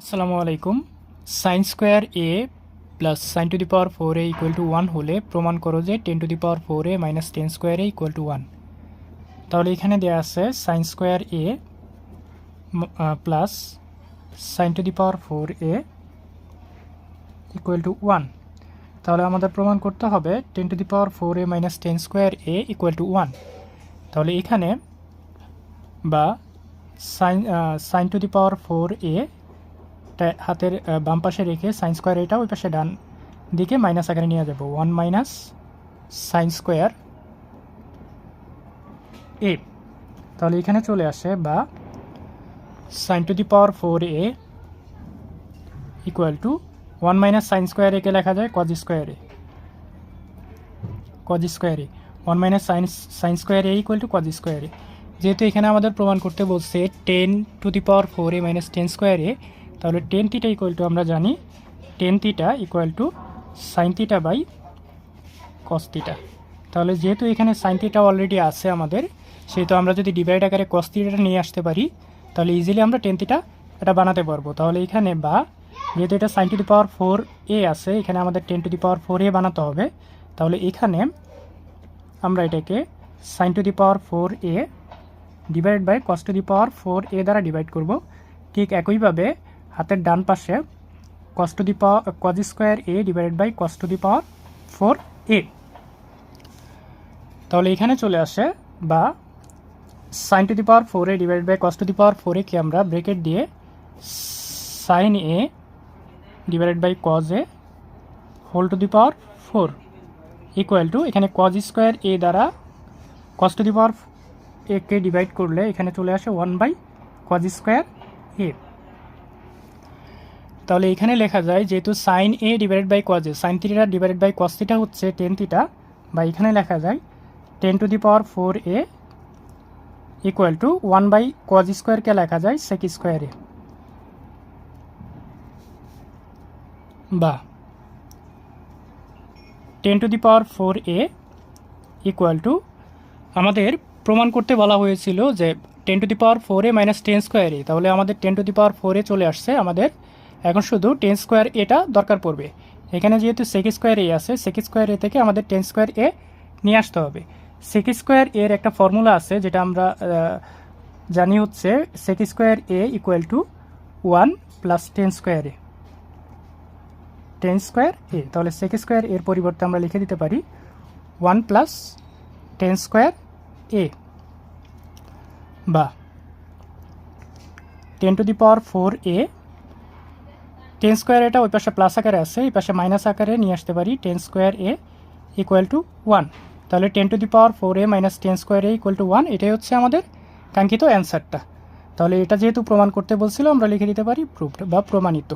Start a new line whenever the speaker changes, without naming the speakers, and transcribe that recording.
আসসালামু আলাইকুম। Sine square A plus sine to the power four A equal to one হলে প্রমাণ করো যে tan to the power four A minus tan square A equal to one তাহলে এখানে দেওয়া আছে sine square A plus sine to the power four A equal to one তাহলে আমাদের প্রমাণ করতে হবে tan to the power four A minus tan square A equal to one তাহলে এখানে বা sine sine to the power four A টা- হাতের বাম পাশে রেখে সাইন স্কোয়ার এটা ওই পাশে ডান দিকে মাইনাস আকারে নিয়ে যাব। One minus sine square A তাহলে এখানে চলে আসে বা sine to the power four A equal to one minus sine square একে লেখা যায় cos square cos square one minus sine sine square A equal to cos square যেহেতু এখানে আমাদের প্রমাণ করতে বলছে tan to the power four A minus tan square A তাহলে টেন থিটা ইকুয়াল টু আমরা জানি tan theta equal to sine theta by cos theta তাহলে যেহেতু এখানে সাইন থিটা অলরেডি আছে আমাদের, সেহেতু আমরা যদি ডিভাইড আকারে কস থিটাটা নিয়ে আসতে পারি, তাহলে ইজিলি আমরা টেন থিটা এটা বানাতে পারব। তাহলে এখানে বা যেহেতু এটা sine to the power four A আছে, এখানে আমাদের tan to the power four A বানাতে হবে। তাহলে এখানে আমরা এটাকে sine to the power four A divide by cos to the power four A দ্বারা ডিভাইড করব। ঠিক একইভাবে হাতের ডান পাশে cos to the power cos square A divided by cos to the power four A তাহলে এখানে চলে আসে বা sine to the power four A divide by cos the power four একে আমরা ব্রেকেট দিয়ে sine A divided by cos A whole to the power four equal to এখানে cos square A দ্বারা কস টু দি পাওয়ার একে divide করলে এখানে চলে আসে one by cos square A তাহলে এখানে লেখা যায় যেহেতু sine A divided by cos A sine theta divided by cos theta হচ্ছে টেন থিটা বা এখানে লেখা যায় tan to the power four A equal to one by cos স্কোয়ারকে লেখা যায় সেক স্কোয়ারে বা tan to the power four A equal to আমাদের প্রমাণ করতে বলা হয়েছিল যে tan to the power four A minus tan স্কোয়ারে তাহলে আমাদের tan to the power four চলে আসছে আমাদের এখন শুধু টেন স্কোয়ার এটা দরকার পড়বে। এখানে যেহেতু সেক স্কোয়ার এ আছে সেক স্কোয়ার এ থেকে আমাদের টেন স্কোয়ার এ নিয়ে আসতে হবে। সেক স্কোয়ার এর একটা ফর্মুলা আছে, যেটা আমরা জানি হচ্ছে sec square A equal to one plus tan square A tan square A তাহলে সেক স্কোয়ার এর পরিবর্তে আমরা লিখে দিতে পারি one plus tan square A বা tan to the power four A tan square এটা ওই পাশে প্লাস আকারে আছে, এই পাশে মাইনাস আকারে নিয়ে আসতে পারি tan square A equal to one তাহলে tan to the power four A minus tan square A equal to one এটাই হচ্ছে আমাদের কাঙ্ক্ষিত অ্যান্সারটা তাহলে এটা যেহেতু প্রমাণ করতে বলছিল, আমরা লিখে দিতে পারি প্রুফড বা প্রমাণিত।